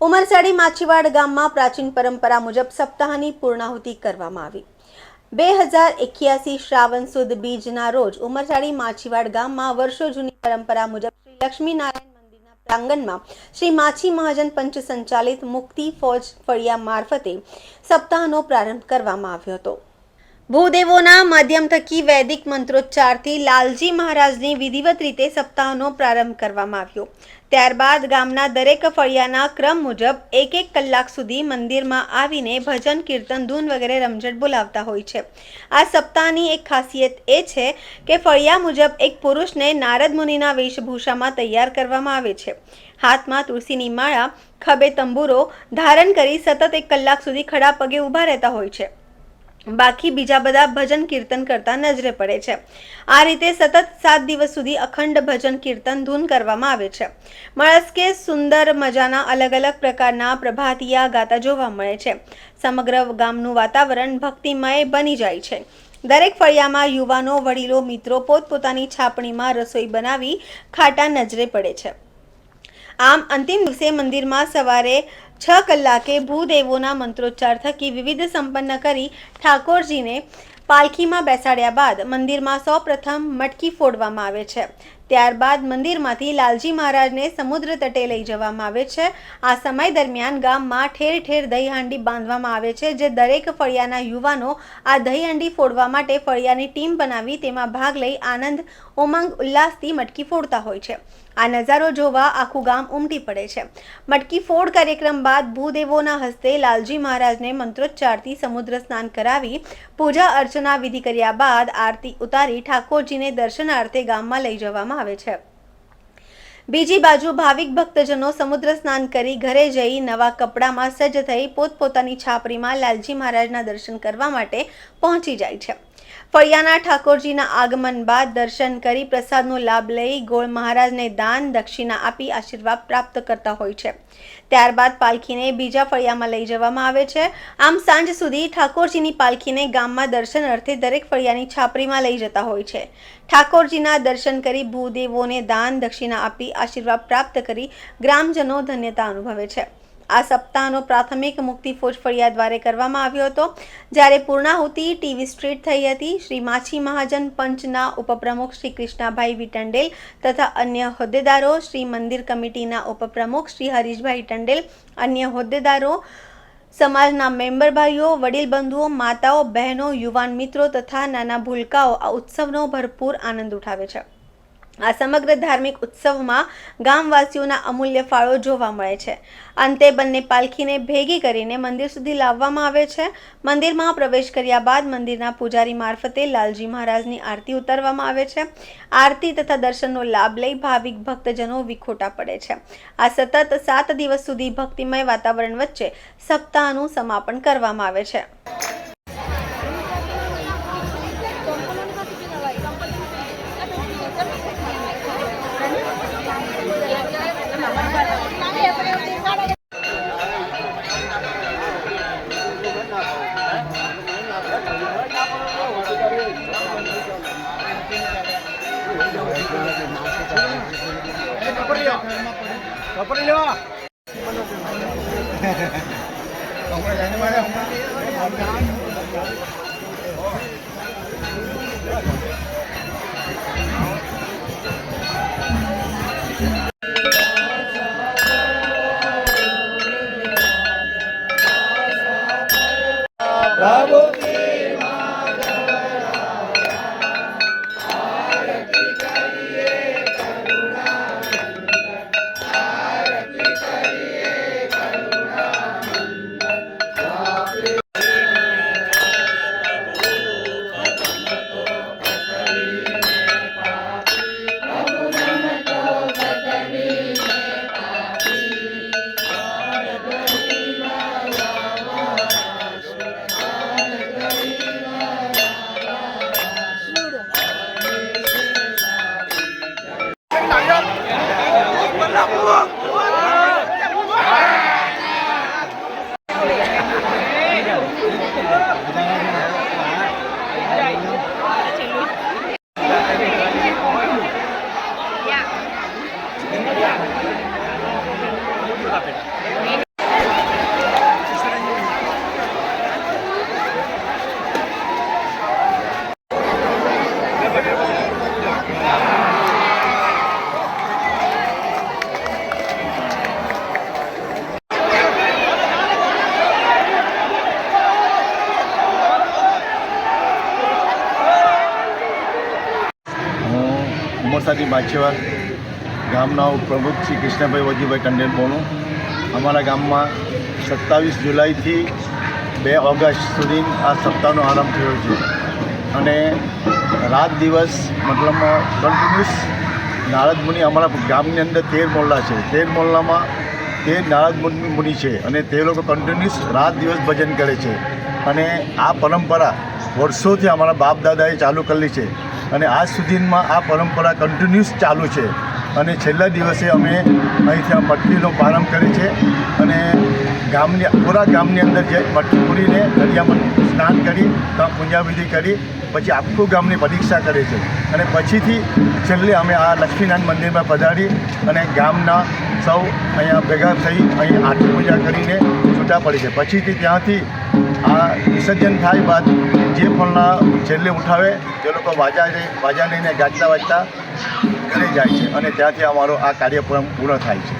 ઉમરસાડી માછીવાડ ગામમાં પ્રાચીન પરંપરા મુજબ સપ્તાહની પૂર્ણાહુતિ કરવામાં આવી. બે હજાર એક્યાસી શ્રાવણ સુદ બીજના રોજ ઉમરસાડી માછીવાડ ગામમાં વર્ષો જૂની પરંપરા મુજબ શ્રી લક્ષ્મીનારાયણ મંદિરના પ્રાંગણમાં શ્રી માછી મહાજન પંચ સંચાલિત મુક્તિ ફોજ ફળિયા મારફતે સપ્તાહનો પ્રારંભ કરવામાં આવ્યો હતો. ભૂદેવોના માધ્યમ થકી વૈદિક મંત્રોચ્ચારથી લાલજી મહારાજની વિધિવત રીતે સપ્તાહનો પ્રારંભ કરવામાં આવ્યો. ત્યારબાદ ગામના દરેક ફળિયાના ક્રમ મુજબ એક એક કલાક સુધી મંદિરમાં આવીને ભજન, કીર્તન, ધૂન વગેરે રમઝટ બોલાવતા હોય છે. આ સપ્તાહની એક ખાસિયત એ છે કે ફળિયા મુજબ એક પુરુષને નારદ મુનિના વેશભૂષામાં તૈયાર કરવામાં આવે છે. હાથમાં તુલસીની માળા, ખભે તંબુરો ધારણ કરી સતત એક કલાક સુધી ખડા પગે ઊભા રહેતા હોય છે. બાકી બીજા બધા ભજન કીર્તન કરતા નજરે પડે છે. આ રીતે સતત સાત દિવસ સુધી અખંડ ભજન કીર્તન ધૂન કરવામાં આવે છે. મળસ્કે સુંદર મજાના અલગ અલગ પ્રકારના પ્રભાતિયા ગાતા જોવા મળે છે. સમગ્ર ગામનું વાતાવરણ ભક્તિમય બની જાય છે. દરેક ફળિયામાં યુવાનો, વડીલો, મિત્રો પોતપોતાની છાપણીમાં રસોઈ બનાવી ખાટા નજરે પડે છે. આમ અંતિમ દિવસે મંદિરમાં સવારે છ કલાકે ભૂદેવોના મંત્રોચ્ચાર થકી વિવિધ સંપન્ન કરી ઠાકોરજીને પાલખીમાં બેસાડ્યા બાદ મંદિરમાં સૌપ્રથમ મટકી ફોડવામાં આવે છે. ત્યારબાદ મંદિરમાંથી લાલજી મહારાજને સમુદ્ર તટે લઈ જવામાં આવે છે. આ સમય દરમિયાન ગામમાં ઠેર ઠેર દહીહાંડી બાંધવામાં આવે છે, જે દરેક ફળિયાના યુવાનો આ દહીં હાંડી ફોડવા માટે ફળિયાની ટીમ બનાવી તેમાં ભાગ લઈ આનંદ, ઉમંગ, ઉલ્લાસથી મટકી ફોડતા હોય છે. આ નજારો જોવા આખું ગામ ઉમટી પડે છે. મટકી ફોડ કાર્યક્રમ બાદ ભૂદેવોના હસ્તે લાલજી મહારાજને મંત્રોચ્ચારથી સમુદ્ર સ્નાન કરાવી પૂજા અર્ચના વિધિ કર્યા બાદ આરતી ઉતારી ઠાકોરજીને દર્શનાર્થે ગામમાં લઈ જવામાં આવે છે. બીજી બાજુ ભાવિક ભક્તજનો સમુદ્ર સ્નાન કરી ઘરે જઈ નવા કપડામાં સજ્જ થઈ પોતપોતાની છાપરીમાં લાલજી મહારાજના દર્શન કરવા માટે પહોંચી જાય છે. ફળિયાના ઠાકોરજીના આગમન બાદ દર્શન કરી પ્રસાદનો લાભ લઈ ગોળ મહારાજને દાન દક્ષિણા આપી આશીર્વાદ પ્રાપ્ત કરતા હોય છે. ત્યારબાદ પાલખીને બીજા ફળિયામાં લઈ જવામાં આવે છે. આમ સાંજ સુધી ઠાકોરજીની પાલખીને ગામમાં દર્શન અર્થે દરેક ફળિયાની છાપરીમાં લઈ જતા હોય છે. ઠાકોરજીના દર્શન કરી ભૂદેવોને દાન દક્ષિણા આપી આશીર્વાદ પ્રાપ્ત કરી ગ્રામજનો ધન્યતા અનુભવે છે. આ સપ્તાહનો પ્રાથમિક મુક્તિ ફોજ ફળિયા દ્વારે કરવામાં આવ્યો હતો, જ્યારે પૂર્ણાહુતિ ટીવી સ્ટ્રીટ થઈ હતી. શ્રી માછી મહાજન પંચના ઉપપ્રમુખ શ્રી કૃષ્ણાભાઈ વિટંડેલ તથા અન્ય હોદ્દેદારો શ્રી મંદિર કમિટીના ઉપપ્રમુખ શ્રી હરીશભાઈ ટંડેલ અન્ય હોદ્દેદારો, સમાજના મેમ્બર ભાઈઓ વડીલ બંધુઓ માતાઓ, બહેનો, યુવાન મિત્રો તથા નાના ભૂલકાઓ આ ઉત્સવનો ભરપૂર આનંદ ઉઠાવે છે. આ સમગ્ર ધાર્મિક ઉત્સવમાં ગામવાસીઓના અમૂલ્ય ફાળો જોવા મળે છે. અંતે બંને પાલખીને ભેગી કરીને મંદિર સુધી લાવવામાં આવે છે. મંદિરમાં પ્રવેશ કર્યા બાદ મંદિરના પૂજારી મારફતે લાલજી મહારાજની આરતી ઉતારવામાં આવે છે. આરતી તથા દર્શનનો લાભ લઈ ભાવિક ભક્તજનો વિખોટા પડે છે. આ સતત સાત દિવસ સુધી ભક્તિમય વાતાવરણ વચ્ચે સપ્તાહનું સમાપન કરવામાં આવે છે. પકડી લો પકડી લો রাখব ઉમરસાથી માછીવાર ગામના પ્રમુખ શ્રી કૃષ્ણભાઈ વજીભાઈ ટંડેલ બોલું. અમારા ગામમાં સત્તાવીસ જુલાઈથી બે ઓગસ્ટ સુધી આ સપ્તાહનો આરંભ થયો છે. અને રાત દિવસ મતલબમાં કન્ટિન્યુઅસ નારદ મુનિ અમારા ગામની અંદર તેર મોલ્લા છે. તેર મોલ્લામાં તેર નારદ મુનિ છે અને તે લોકો કન્ટિન્યુઅસ રાત દિવસ ભજન કરે છે. અને આ પરંપરા વર્ષોથી અમારા બાપ દાદાએ ચાલુ કરેલી છે. અને આજ સુધીમાં આ પરંપરા કન્ટિન્યુઅસ ચાલુ છે. અને છેલ્લા દિવસે અમે અહીંથી આ મટકીનો પ્રારંભ કરીએ છીએ અને ગામની, પૂરા ગામની અંદર જે મટકી પૂરીને દરિયામાં સ્નાન કરી, ત્યાં પૂજાવિધિ કરી, પછી આખું ગામની પરીક્ષા કરે છે અને પછીથી છેલ્લે અમે આ લક્ષ્મીનારાયણ મંદિરમાં પધારી અને ગામના સૌ અહીંયા ભેગા થઈ અહીં આઠી પૂજા કરીને છૂટા પડી છે. પછીથી ત્યાંથી આ વિસર્જન થાય બાદ જે ફળના છેલ્લે ઉઠાવે, તે લોકો વાજા વાજા લઈને ગાજતા વાજતા ઘરે જાય છે અને ત્યાંથી અમારો આ કાર્યક્રમ પૂર્ણ થાય છે.